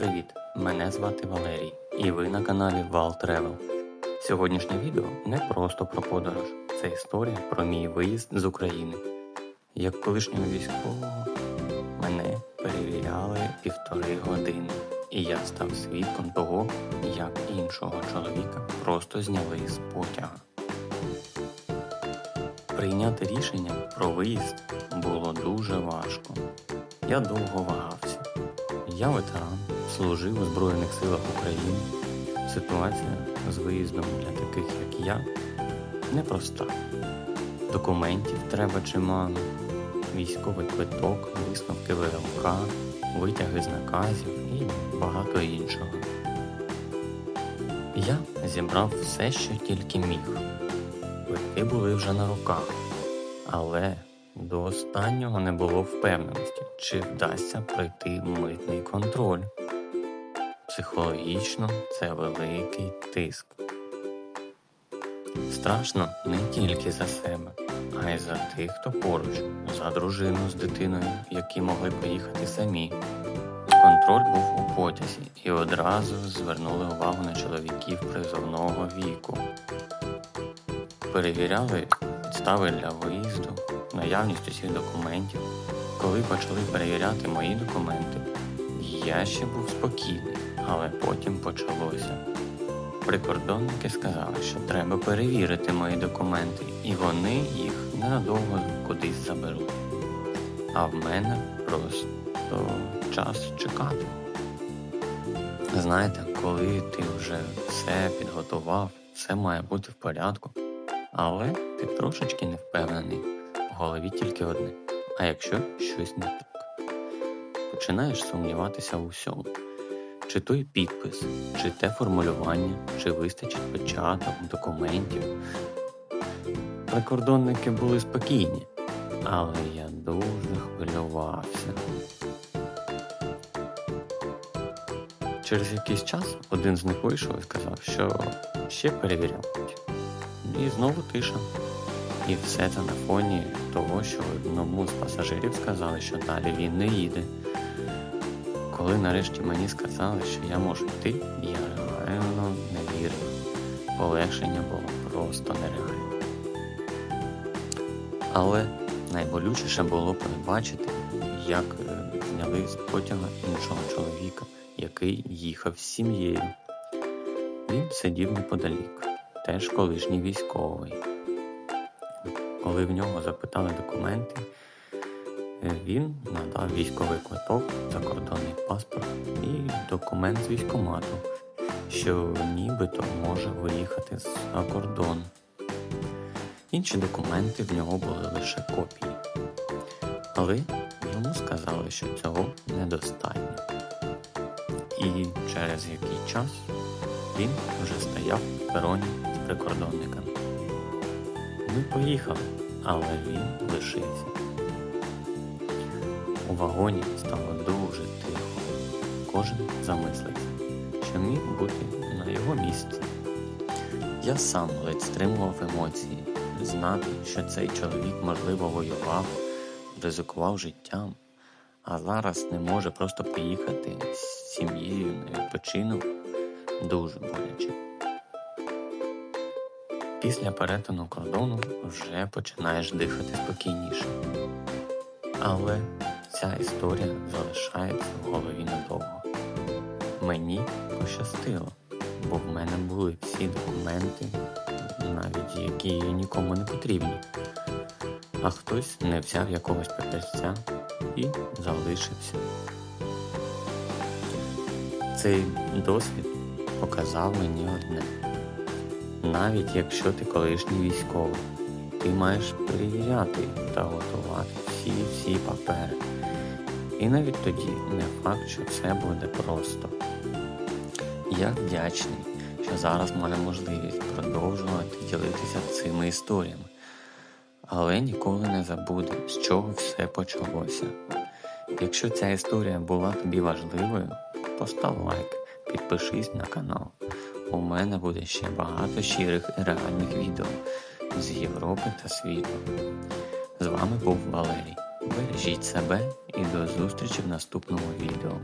Привіт! Мене звати Валерій, і ви на каналі Val Travel. Сьогоднішнє відео не просто про подорож, це історія про мій виїзд з України. Як колишнього військового мене перевіряли півтори години, і я став свідком того, як іншого чоловіка просто зняли з потяга. Прийняти рішення про виїзд було дуже важко. Я довго вагався. Я ветеран, служив у Збройних силах України. Ситуація з виїздом для таких, як я, непроста. Документів треба чимало, військовий квиток, висновки ВЛК, витяги з наказів і багато іншого. Я зібрав все, що тільки міг. Квитки були вже на руках, але до останнього не було впевненості, чи вдасться пройти митний контроль. Психологічно це великий тиск. Страшно не тільки за себе, а й за тих, хто поруч, за дружину з дитиною, які могли поїхати самі. Контроль був у потязі і одразу звернули увагу на чоловіків призовного віку. Перевіряли підстави для виїзду, наявність усіх документів. Коли почали перевіряти мої документи, я ще був спокійний, але потім почалося. Прикордонники сказали, що треба перевірити мої документи, і вони їх ненадовго кудись заберуть. А в мене просто час чекати. Знаєте, коли ти вже все підготував, все має бути в порядку, але ти трошечки не впевнений, в голові тільки одне. А якщо щось не так, починаєш сумніватися у всьому. Чи той підпис, чи те формулювання, чи вистачить печаток, документів. Прикордонники були спокійні, але я дуже хвилювався. Через якийсь час один з них вийшов і сказав, що ще перевірятимуть. І знову тиша. І все це на фоні того, що одному з пасажирів сказали, що далі він не їде. Коли нарешті мені сказали, що я можу йти, я реально не вірив. Полегшення було просто нереальне. Але найболючіше було побачити, як е, зняли з потяга іншого чоловіка, який їхав з сім'єю. Він сидів неподалік, теж колишній військовий. Коли в нього запитали документи, е, він надав військовий квиток, документ з військкомату, що нібито може виїхати за кордон. Інші документи в нього були лише копії. Але йому сказали, що цього недостатньо. І через який час він вже стояв в пероні з прикордонниками. Ми поїхали, але він лишився. У вагоні стало дуже тихо. Кожен замислився, що міг бути на його місці. Я сам ледь стримував емоції, знати, що цей чоловік, можливо, воював, ризикував життям, а зараз не може просто поїхати з сім'єю на відпочинок дуже боляче. Після перетину кордону вже починаєш дихати спокійніше. Але ця історія залишається в голові надовго. Мені пощастило, бо в мене були всі документи, навіть які нікому не потрібні. А хтось не взяв якогось папірця і залишився. Цей досвід показав мені одне. Навіть якщо ти колишній військовий, ти маєш перевіряти та готувати всі-всі папери. І навіть тоді не факт, що все буде просто. Я вдячний, що зараз маю можливість продовжувати ділитися цими історіями. Але ніколи не забуде, з чого все почалося. Якщо ця історія була тобі важливою, постав лайк, підпишись на канал. У мене буде ще багато щирих і реальних відео з Європи та світу. З вами був Валерій. Бережіть себе і до зустрічі в наступному відео.